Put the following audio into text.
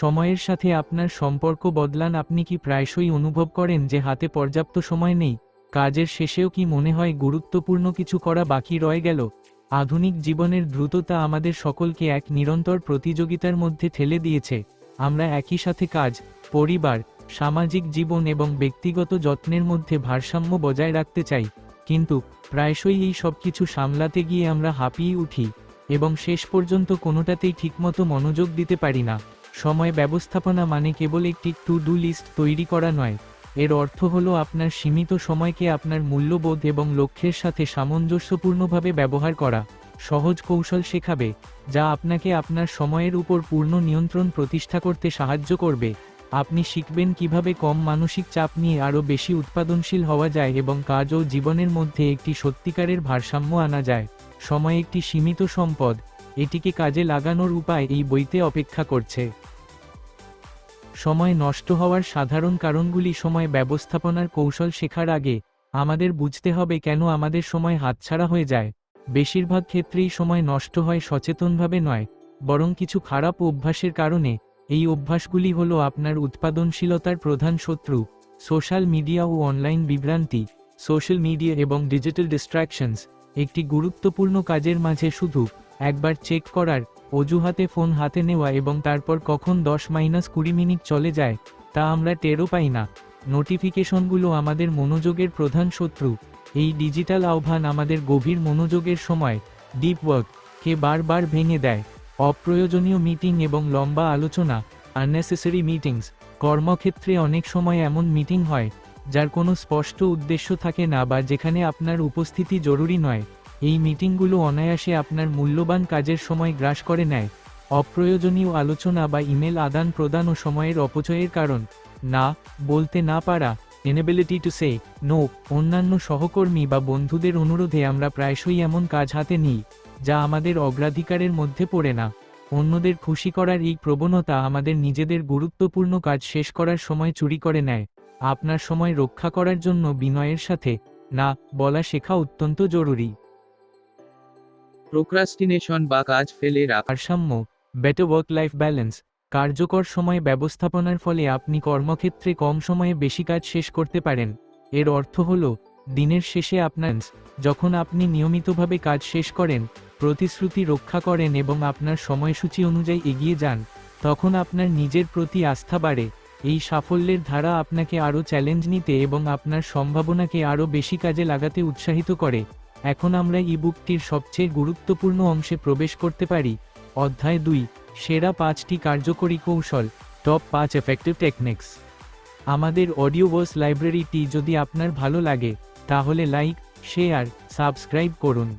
সময়ের সাথে আপনার সম্পর্ক বদলান। আপনি কি প্রায়শই অনুভব করেন যে হাতে পর্যাপ্ত সময় নেই? কাজের শেষেও কি মনে হয় গুরুত্বপূর্ণ কিছু করা বাকি রয়ে গেল? আধুনিক জীবনের দ্রুততা আমাদের সকলকে এক নিরন্তর প্রতিযোগিতার মধ্যে ঠেলে দিয়েছে। আমরা একই সাথে কাজ, পরিবার, সামাজিক জীবন এবং ব্যক্তিগত যত্নের মধ্যে ভারসাম্য বজায় রাখতে চাই। কিন্তু, প্রায়শই এই সব কিছু সামলাতে গিয়ে আমরা হাঁপিয়ে উঠি এবং শেষ পর্যন্ত কোনোটাতেই ঠিকমতো মনোযোগ দিতে পারি না। সময় ব্যবস্থাপনা মানে কেবল একটি টু ডু লিস্ট তৈরি করা নয়। এর অর্থ হল আপনার সীমিত সময়কে আপনার মূল্যবোধ এবং লক্ষ্যের সাথে সামঞ্জস্যপূর্ণভাবে ব্যবহার করা। সহজ কৌশল শেখাবে, যা আপনাকে আপনার সময়ের উপর পূর্ণ নিয়ন্ত্রণ প্রতিষ্ঠা করতে সাহায্য করবে। আপনি শিখবেন কীভাবে কম মানসিক চাপ নিয়ে আরও বেশি উৎপাদনশীল হওয়া যায় এবং কাজ ও জীবনের মধ্যে একটি সত্যিকারের ভারসাম্য আনা যায়। সময় একটি সীমিত সম্পদ, এটিকে কাজে লাগানোর উপায় এই বইতে অপেক্ষা করছে। সময় নষ্ট হওয়ার সাধারণ কারণগুলি সময় ব্যবস্থাপনার কৌশল শেখার আগে, আমাদের বুঝতে হবে কেন আমাদের সময় হাতছাড়া হয়ে যায়। বেশিরভাগ ক্ষেত্রেই সময় নষ্ট হয় সচেতনভাবে নয়, বরং কিছু খারাপ অভ্যাসের কারণে। এই অভ্যাসগুলি হলো আপনার উৎপাদনশীলতার প্রধান শত্রু, সোশ্যাল মিডিয়া ও অনলাইন বিভ্রান্তি, সোশ্যাল মিডিয়া এবং ডিজিটাল ডিস্ট্র্যাকশনস একটি গুরুত্বপূর্ণ কাজের মাঝে শুধু একবার চেক করার অজুহাতে ফোন হাতে নেওয়া এবং তারপর কখন দশ মাইনাস কুড়ি মিনিট চলে যায়, তা আমরা টেরও পাই না। নোটিফিকেশনগুলো আমাদের মনোযোগের প্রধান শত্রু। এই ডিজিটাল আহ্বান আমাদের গভীর মনোযোগের সময়, ডিপ ওয়ার্ক কে বারবার ভেঙে দেয়। অপ্রয়োজনীয় মিটিং এবং লম্বা আলোচনা আননেসেসারি মিটিংস কর্মক্ষেত্রে অনেক সময় এমন মিটিং হয়, যার কোনো স্পষ্ট উদ্দেশ্য থাকে না বা যেখানে আপনার উপস্থিতি জরুরি নয়। এই মিটিংগুলো অনায়াসে আপনার মূল্যবান কাজের সময় গ্রাস করে নেয়। অপ্রয়োজনীয় আলোচনা বা ইমেল আদান প্রদান ও সময়ের অপচয়ের কারণ। না, বলতে না পারা। এনেবিলিটি টু সে নো অন্যান্য সহকর্মী বা বন্ধুদের অনুরোধে আমরা প্রায়শই এমন কাজ হাতে নিই, যা আমাদের অগ্রাধিকারের মধ্যে পড়ে না। অন্যদের খুশি করার এই প্রবণতা আমাদের নিজেদের গুরুত্বপূর্ণ কাজ শেষ করার সময় চুরি করে নেয়। আপনার সময় রক্ষা করার জন্য বিনয়ের সাথে, না বলা শেখা অত্যন্ত জরুরি। প্রোক্রাস্টিনেশন বা কাজ ফেলে রাখা। ভারসাম্য বেটার ওয়ার্ক লাইফ ব্যালেন্স কার্যকর সময় ব্যবস্থাপনার ফলে আপনি কর্মক্ষেত্রে কম সময়ে বেশি কাজ শেষ করতে পারেন। এর অর্থ হল, দিনের শেষে আপনার যখন আপনি নিয়মিতভাবে কাজ শেষ করেন, প্রতিশ্রুতি রক্ষা করেন এবং আপনার সময়সূচি অনুযায়ী এগিয়ে যান, তখন আপনার নিজের প্রতি আস্থা বাড়ে। এই সাফল্যের ধারা আপনাকে আরও চ্যালেঞ্জ নিতে এবং আপনার সম্ভাবনাকে আরও বেশি কাজে লাগাতে উৎসাহিত করে। এখন আমরা ইবুকটির সবচেয়ে গুরুত্বপূর্ণ অংশে প্রবেশ করতে পারি। অধ্যায় দুই, সেরা পাঁচটি কার্যকরী কৌশল টপ পাঁচ এফেক্টিভ টেকনিক্স আমাদের অডিও বস লাইব্রেরিটি যদি আপনার ভালো লাগে, তাহলে লাইক শেয়ার সাবস্ক্রাইব করুন।